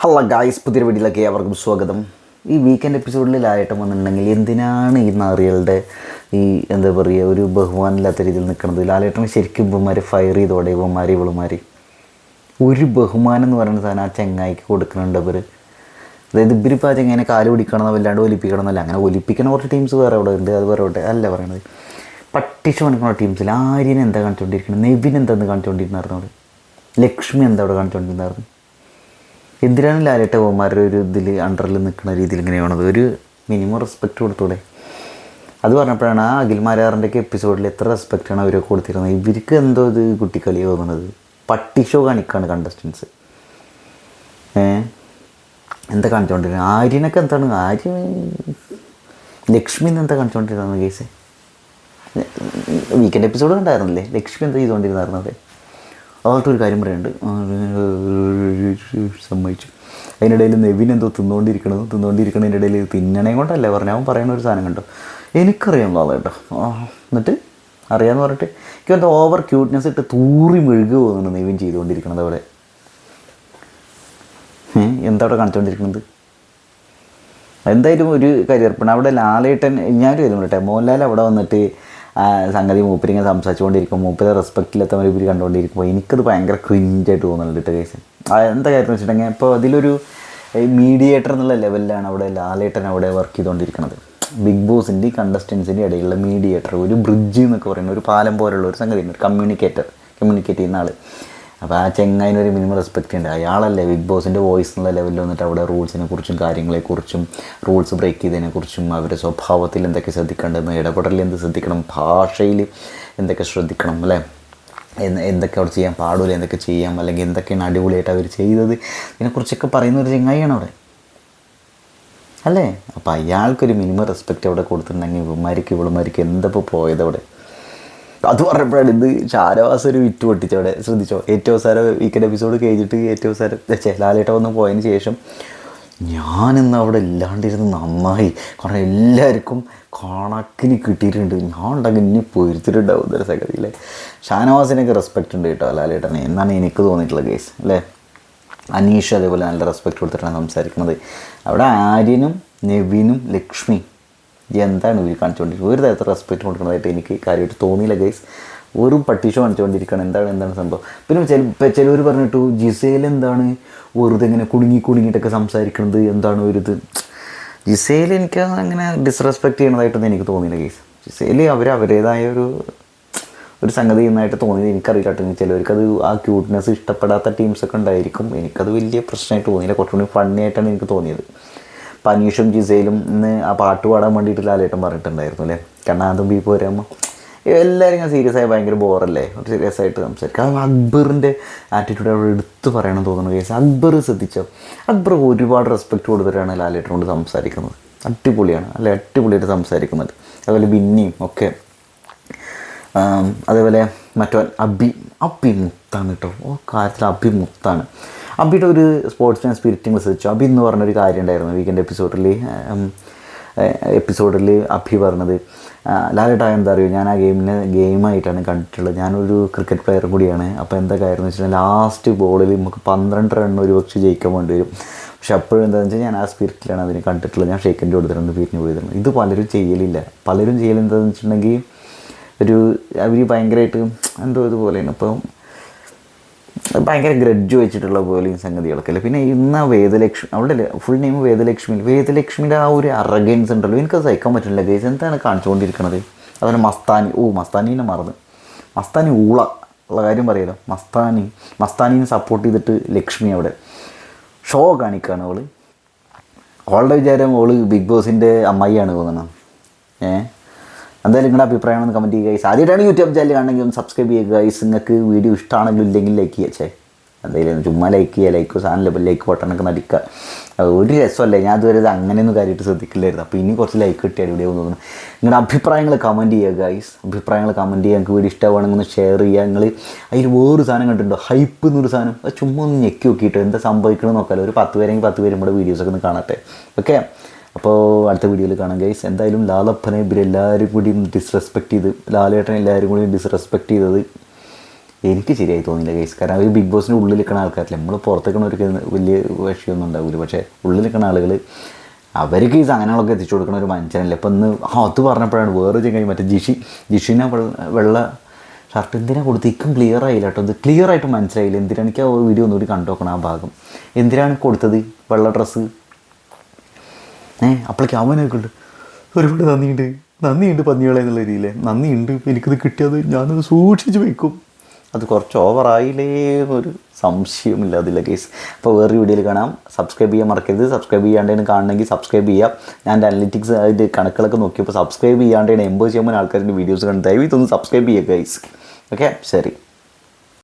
Hello guys പുതിയ വീഡിയോയിലേക്ക് അവർക്കും സ്വാഗതം. ഈ വീക്കെൻഡ് എപ്പിസോഡിലായിട്ട് വന്നിട്ടുണ്ടെങ്കിൽ എന്തിനാണ് ഈ നാറികളുടെ ഈ എന്താ പറയുക ഒരു ബഹുമാനമില്ലാത്ത രീതിയിൽ നിൽക്കുന്നത്? ലാലേട്ടൻ ശരിക്കും ഇവന്മാരെ ഫയർ ചെയ്തോടെ ഇവന്മാരെ ഇവളുമാർ ഒരു ബഹുമാനം എന്ന് പറയുന്ന സാധനം ആ ചെങ്ങായിക്ക് കൊടുക്കുന്നുണ്ട് അവർ അതായത് ഇവരിപ്പോൾ ആ ചെങ്ങനെ കാൽ പിടിക്കണമെന്നോ വല്ലാണ്ട് ഒലിപ്പിക്കണമെന്നല്ല. അങ്ങനെ ഒലിപ്പിക്കണ കുറച്ച് ടീംസ് വേറെ അവിടെ ഉണ്ട് അത് അവിടെ അല്ല പറയണത്. പട്ടിഷ് കണക്കുന്ന ടീംസിൽ ആര്യനെ എന്താ കാണിച്ചുകൊണ്ടിരിക്കുന്നത് നെവിൻ എന്താന്ന് കാണിച്ചുകൊണ്ടിരുന്നായിരുന്നു അവിടെ ലക്ഷ്മി എന്താ അവിടെ കാണിച്ചുകൊണ്ടിരുന്നായിരുന്നു എന്തിനാണ് ലാലേട്ട ഓമാരുടെ ഒരു ഇതിൽ അണ്ടറിൽ നിൽക്കുന്ന രീതിയിൽ ഇങ്ങനെ വേണത് ഒരു മിനിമം റെസ്പെക്റ്റ് കൊടുത്തൂടെ അത് പറഞ്ഞപ്പോഴാണ് ആ അഖിൽമാരാറിന്റെയൊക്കെ എപ്പിസോഡിൽ എത്ര റെസ്പെക്റ്റാണ് അവരൊക്കെ കൊടുത്തിരുന്നത് ഇവർക്ക് എന്തോ ഇത് കുട്ടിക്കളി തോന്നുന്നത് പട്ടി ഷോ കാണിക്കാണ് കണ്ടസ്റ്റൻസ് എന്താ കാണിച്ചുകൊണ്ടിരുന്നത് ആര്യനൊക്കെ എന്താണ് ആര്യ ലക്ഷ്മി എന്താ കാണിച്ചുകൊണ്ടിരുന്നത് കേസ് വീക്കെൻഡ് എപ്പിസോഡ് കണ്ടായിരുന്നില്ലേ ലക്ഷ്മി എന്താ ചെയ്തുകൊണ്ടിരുന്നായിരുന്നു അതൊക്കെ ഒരു കാര്യം പറയുന്നുണ്ട് സമ്മതിച്ചു. അതിനിടയിൽ നെവിൻ എന്തോ തിന്നുകൊണ്ടിരിക്കണത് തിന്നുകൊണ്ടിരിക്കണതിന്റെ ഇടയിൽ തിന്നണേ കൊണ്ടല്ലേ പറഞ്ഞു. അവൻ പറയുന്ന ഒരു സാധനം കണ്ടോ? എനിക്കറിയാം കേട്ടോ. എന്നിട്ട് അറിയാമെന്ന് പറഞ്ഞിട്ട് എനിക്ക് എന്താ ഓവർ ക്യൂട്ട്നെസ് ഇട്ട് തൂറി മെഴുകുക തോന്നുന്നു നെവിൻ ചെയ്തുകൊണ്ടിരിക്കണത് അവിടെ. എന്താ അവിടെ കാണിച്ചുകൊണ്ടിരിക്കുന്നത് എന്തായാലും ഒരു കരിയർപ്പണം അവിടെ ലാലേട്ടൻ ഞാനൊരു കാര്യം പറയട്ടെ മോഹൻലാൽ അവിടെ വന്നിട്ട് സംഗതി മൂപ്പരിങ്ങനെ സംസാരിച്ചുകൊണ്ടിരിക്കും മൂപ്പരെ റെസ്പെക്റ്റ് ഇല്ലാത്തവർ ഇവർ കണ്ടുകൊണ്ടിരിക്കുമ്പോൾ എനിക്കത് ഭയങ്കര ക്രിഞ്ചായിട്ട് തോന്നുന്നുണ്ട് കേസ് എന്താ കാര്യം വെച്ചിട്ടുണ്ടെങ്കിൽ ഇപ്പോൾ അതിലൊരു മീഡിയേറ്റർ എന്നുള്ള ലെവലിലാണ് അവിടെ ലാലേട്ടൻ അവിടെ വർക്ക് ചെയ്തുകൊണ്ടിരിക്കുന്നത് ബിഗ് ബോസിന്റെ കണ്ടസ്റ്റൻസിന്റെ ഇടയിലുള്ള മീഡിയേറ്റർ ഒരു ബ്രിഡ്ജ് എന്നൊക്കെ പറയുന്ന ഒരു പാലം പോലുള്ള ഒരു സംഗതി ഒരു കമ്മ്യൂണിക്കേറ്റർ കമ്മ്യൂണിക്കേറ്റ് ചെയ്യുന്ന ആൾ അപ്പോൾ ആ ചെങ്ങായിനൊരു മിനിമം റെസ്പെക്റ്റ് ഉണ്ട്. അയാളല്ലേ ബിഗ് ബോസിന്റെ വോയിസ് എന്നുള്ള ലെവലിൽ വന്നിട്ട് അവിടെ റൂൾസിനെ കുറിച്ചും കാര്യങ്ങളെക്കുറിച്ചും റൂൾസ് ബ്രേക്ക് ചെയ്തതിനെക്കുറിച്ചും അവരുടെ സ്വഭാവത്തിൽ എന്തൊക്കെ ശ്രദ്ധിക്കേണ്ടതെന്ന് ഇടപെടലിൽ എന്ത് ശ്രദ്ധിക്കണം ഭാഷയിൽ എന്തൊക്കെ ശ്രദ്ധിക്കണം അല്ലേ? എന്ത് എന്തൊക്കെ അവിടെ ചെയ്യാൻ പാടില്ല എന്തൊക്കെ ചെയ്യാം അല്ലെങ്കിൽ എന്തൊക്കെയാണ് അടിപൊളിയായിട്ട് അവർ ചെയ്തത് ഇതിനെക്കുറിച്ചൊക്കെ പറയുന്ന ഒരു ചെങ്ങായിയാണ് അവിടെ. അല്ലേ? അപ്പോൾ അയാൾക്കൊരു മിനിമം റെസ്പെക്റ്റ് അവിടെ കൊടുത്തിട്ടുണ്ടെങ്കിൽ ഇവന്മാർക്ക് ഇവളുമാർക്ക് എന്തപ്പോൾ പോയത് അവിടെ? അത് പറഞ്ഞപ്പോഴാണ് ഇത് ചാരവാസ ഒരു വിറ്റ് പൊട്ടിച്ചവിടെ ശ്രദ്ധിച്ചോ? ഏറ്റവും അവസാനം വീക്കെൻഡ് എപ്പിസോഡ് കഴിഞ്ഞിട്ട് ഏറ്റവും ഛെ, ലാലേട്ട വന്ന് പോയതിന് ശേഷം ഞാനിന്ന് അവിടെ ഇല്ലാണ്ടിരുന്ന് നന്നായി. കാരണം എല്ലാവർക്കും കണക്കിന് കിട്ടിയിട്ടുണ്ട്. ഞാൻ ഉണ്ടെങ്കിൽ ഇനി പൊരുത്തിട്ടുണ്ടാവും ഇതൊരു സംഗതിയിലെ ഷാനവാസിനൊക്കെ റെസ്പെക്റ്റ് ഉണ്ട് കേട്ടോ ലാലേട്ടനെ. എന്നാണ് എനിക്ക് തോന്നിയിട്ടുള്ള കേസ് അല്ലേ അനീഷ് അതേപോലെ നല്ല റെസ്പെക്റ്റ് കൊടുത്തിട്ടാണ് സംസാരിക്കുന്നത്. അവിടെ ആര്യനും നെവിനും ലക്ഷ്മി എന്താണ് ഇവർ കാണിച്ചുകൊണ്ടിരിക്കുന്നത്? ഒരു തരത്തിൽ റെസ്പെക്റ്റ് കൊടുക്കുന്നതായിട്ട് എനിക്ക് കാര്യമായിട്ട് തോന്നിയില്ല ഗൈസ് ഒരു പട്ടീഷോ കാണിച്ചുകൊണ്ടിരിക്കുകയാണ്. എന്താണ് എന്താണ് സംഭവം? പിന്നെ ചില ചിലവർ പറഞ്ഞിട്ടു ജിസേൽ എന്താണ് വെറുതെ ഇങ്ങനെ കുടുങ്ങി കുടുങ്ങിയിട്ടൊക്കെ സംസാരിക്കുന്നത് എന്താണ് ഒരു ഇത്? ജിസേൽ എനിക്ക് അങ്ങനെ ഡിസ്റെസ്പെക്റ്റ് ചെയ്യണതായിട്ടൊന്നും എനിക്ക് തോന്നിയില്ല ഗൈസ് ജിസേൽ അവർ അവരുടേതായ ഒരു ഒരു സംഗതി ചെയ്യുന്നതായിട്ട് തോന്നിയത് എനിക്കറിയില്ല കേട്ടോ. ചിലവർക്ക് അത് ആ ക്യൂട്ട്നെസ് ഇഷ്ടപ്പെടാത്ത ടീംസൊക്കെ ഉണ്ടായിരിക്കും. എനിക്കത് വലിയ പ്രശ്നമായിട്ട് തോന്നിയില്ല. കുറച്ചുകൂടി ഫണ്ണി ആയിട്ടാണ് എനിക്ക് തോന്നിയത്. പനീഷും ജിസയിലും ഇന്ന് ആ പാട്ട് പാടാൻ വേണ്ടിയിട്ട് ലാലേട്ടൻ പറഞ്ഞിട്ടുണ്ടായിരുന്നു അല്ലേ? കണ്ണാതും ബി പോരാമ എല്ലാവരും ഇങ്ങനെ സീരിയസ് ആയി ഭയങ്കര ബോറല്ലേ ഒരു സീരിയസ് ആയിട്ട് സംസാരിക്കും. അക്ബറിന്റെ ആറ്റിറ്റ്യൂഡ് അവിടെ എടുത്തു പറയണം തോന്നുന്നു കേസ് അക്ബർ ശ്രദ്ധിച്ചോ? അക്ബർ ഒരുപാട് റെസ്പെക്റ്റ് കൊടുത്തിട്ടാണ് ലാലേട്ടനോട് സംസാരിക്കുന്നത്. അടിപൊളിയാണ്. അല്ലെ? അടിപൊളിയായിട്ട് സംസാരിക്കുന്നത്. അതുപോലെ ബിന്നിയും ഒക്കെ. അതേപോലെ മറ്റോ അബി. അബി മുത്താണ് കേട്ടോ. ഓ കാര്യത്തിൽ അബി മുത്താണ് അബിയുടെ ഒരു സ്പോർട്സ് സ്പോർട്സ്മാൻ സ്പിരിറ്റിംഗ് ശ്രദ്ധിച്ചു? അബി എന്ന് പറഞ്ഞൊരു കാര്യം ഉണ്ടായിരുന്നു വീക്കെൻഡ് എപ്പിസോഡിൽ എപ്പിസോഡിൽ അഭി പറഞ്ഞത് ലാലേട്ടായ ലാലേട്ടാ എന്താ അറിയുമോ ഞാൻ ആ ഗെയിമിനെ ഗെയിമായിട്ടാണ് കണ്ടിട്ടുള്ളത്. ഞാനൊരു ക്രിക്കറ്റ് പ്ലെയർ കൂടിയാണ്. അപ്പോൾ എന്താ കാര്യം എന്ന് വെച്ചാൽ ലാസ്റ്റ് ബോളിൽ നമുക്ക് പന്ത്രണ്ട് റൺ ഒരു പക്ഷേ ജയിക്കാൻ വേണ്ടി വരും. പക്ഷെ അപ്പോഴും എന്താണെന്ന് വെച്ചാൽ ഞാൻ ആ സ്പിരിറ്റിലാണ് അതിനെ കണ്ടിട്ടുള്ളത്. ഞാൻ ഷേക്കന്റെ കൊടുത്തിട്ടുണ്ട് പിരിഞ്ഞ് പോയിരുന്നു ഇത് പലരും ചെയ്യലില്ല. പലരും ചെയ്യലെന്താണെന്ന് വെച്ചിട്ടുണ്ടെങ്കിൽ ഒരു അവർ ഭയങ്കരമായിട്ട് എന്തോ ഇതുപോലെയാണ്. അപ്പോൾ ഭയങ്കര ഗ്രഡ്ജ് വെച്ചിട്ടുള്ള പോലെയും സംഗതികളൊക്കെ അല്ലേ പിന്നെ ഇന്ന് വേദലക്ഷ്മി അവിടെ ഫുൾ നെയിം വേദലക്ഷ്മി വേദലക്ഷ്മിയുടെ ആ ഒരു അറഗൻസ് ഉണ്ടല്ലോ. എനിക്കത് സഹിക്കാൻ പറ്റില്ല ഗേസ് എന്താണ് കാണിച്ചുകൊണ്ടിരിക്കുന്നത് അതുപോലെ മസ്താനി ഓ മസ്താനീനെ മറന്ന്. മസ്താനി ഊള ഉള്ള കാര്യം പറയാലോ മസ്താനി മസ്താനീനെ സപ്പോർട്ട് ചെയ്തിട്ട് ലക്ഷ്മി അവിടെ ഷോ കാണിക്കുകയാണ് അവൾ അവളുടെ വിചാരം അവൾ ബിഗ് ബോസിന്റെ അമ്മായിയാണ് തോന്നണം. ഏ? എന്തായാലും നിങ്ങളുടെ അഭിപ്രായം ഒന്ന് കമന്റ് ചെയ്യുക. ഗൈസ് ആദ്യമായിട്ടാണ് യൂട്യൂബ് ചാനൽ കാണണമെങ്കിൽ ഒന്ന് സബ്സ്ക്രൈബ് ചെയ്യുക. ഗൈസ് നിങ്ങൾക്ക് വീഡിയോ ഇഷ്ടമാണെങ്കിൽ ഇല്ലെങ്കിൽ ലൈക്ക് ചെയ്യച്ചേ എന്തായാലും ചുമ്മാ ലൈക്ക് ചെയ്യുക. ലൈക്ക് സാധനം ലൈക്ക് ബട്ടണൊക്കെ നടിക്കുക. ഒരു രസമല്ലേ? ഞാൻ അതുവരെ ഇത് അങ്ങനെയൊന്നും കാര്യമായിട്ട് ശ്രദ്ധിക്കില്ലായിരുന്നു. അപ്പോൾ ഇനി കുറച്ച് ലൈക്ക് കിട്ടിയാൽ വീഡിയോ തോന്നുന്നു. നിങ്ങളുടെ അഭിപ്രായങ്ങൾ കമന്റ് ചെയ്യുക ഗൈസ് അഭിപ്രായങ്ങൾ കമന്റ് ചെയ്യുക. നിങ്ങൾക്ക് വീഡിയോ ഇഷ്ടമാണെങ്കിൽ ഒന്ന് ഷെയർ ചെയ്യുക. നിങ്ങൾ അതിൽ വേറൊരു സാധനം കണ്ടിട്ടുണ്ടോ? ഹൈപ്പ് എന്നൊരു സാധനം. അത് ചുമ്മാ ഒന്ന് ഞെക്കി നോക്കിയിട്ട് എന്താ സംഭവിക്കണമെന്ന് നോക്കാമല്ലോ ഒരു പത്ത് പേരെങ്കിൽ പത്ത് പേര് നമ്മുടെ വീഡിയോസൊക്കെ ഒന്ന് കാണട്ടെ. ഓക്കെ അപ്പോൾ അടുത്ത വീഡിയോയിൽ കാണാം ഗൈസ് എന്തായാലും ലാലപ്പനെ ഇവരെല്ലാവരും കൂടിയും ഡിസ്റെസ്പെക്ട് ചെയ്ത് ലാലേട്ടനെ എല്ലാവരും കൂടി ഡിസ്റെസ്പെക്ട് ചെയ്തത് എനിക്ക് ശരിയായി തോന്നിയില്ല ഗൈസ് കാരണം അവർ ബിഗ് ബോസിന്റെ ഉള്ളിൽ നിൽക്കുന്ന ആൾക്കാരില്ല. നമ്മൾ പുറത്തേക്കണവർക്ക് വലിയ വിഷയമൊന്നും ഉണ്ടാവില്ല. പക്ഷേ ഉള്ളിൽ നിൽക്കുന്ന ആളുകൾ അവർക്ക് ഈ സാധനങ്ങളൊക്കെ എത്തിച്ചു കൊടുക്കുന്ന ഒരു മനുഷ്യനല്ല ഇപ്പം ഇന്ന് അത് പറഞ്ഞപ്പോഴാണ് വേറെ ചെങ്ങായി മറ്റേ ജിഷി ജിഷിനെ വെള്ള ഷർട്ട് എന്തിനാ കൊടുത്ത് ഇക്കും ക്ലിയർ ആയില്ല കേട്ടോ. ഇത് ക്ലിയർ ആയിട്ട് മനസ്സിലായില്ല. എന്തിനാണ് എനിക്ക് ആ വീഡിയോ ഒന്നുകൂടി കണ്ടു നോക്കണം ആ ഭാഗം? എന്തിനാണ് കൊടുത്തത്? വെള്ള ഡ്രസ്സ് ഏ അപ്പോഴേക്ക് അവനൊക്കെ ഉണ്ട് ഒരുപാട് നന്ദിയുണ്ട്. നന്ദിയുണ്ട് പന്നികളെ എന്നുള്ള രീതിയിൽ നന്ദിയുണ്ട്. എനിക്കിത് കിട്ടിയത് ഞാനത് സൂക്ഷിച്ച് വയ്ക്കും അത് കുറച്ച് ഓവറായില്ലേ എന്നൊരു സംശയമില്ല അതില്ല കേസ് അപ്പോൾ വേറൊരു വീഡിയോയിൽ കാണാം. സബ്സ്ക്രൈബ് ചെയ്യാൻ മറക്കരുത്. സബ്സ്ക്രൈബ് ചെയ്യാണ്ടേന് കാണണമെങ്കിൽ സബ്സ്ക്രൈബ് ചെയ്യാം. ഞാൻ അനലിറ്റിക്സ് അതിന്റെ കണക്കുകളൊക്കെ നോക്കിയപ്പോൾ സബ്സ്ക്രൈബ് ചെയ്യാണ്ടേന് എൺപത് ശതമാനം ആൾക്കാരുടെ വീഡിയോസ് കണ്ട്. ദയവ് ഇതൊന്ന് സബ്സ്ക്രൈബ് ചെയ്യുക ഗൈസ് ഓക്കെ ശരി.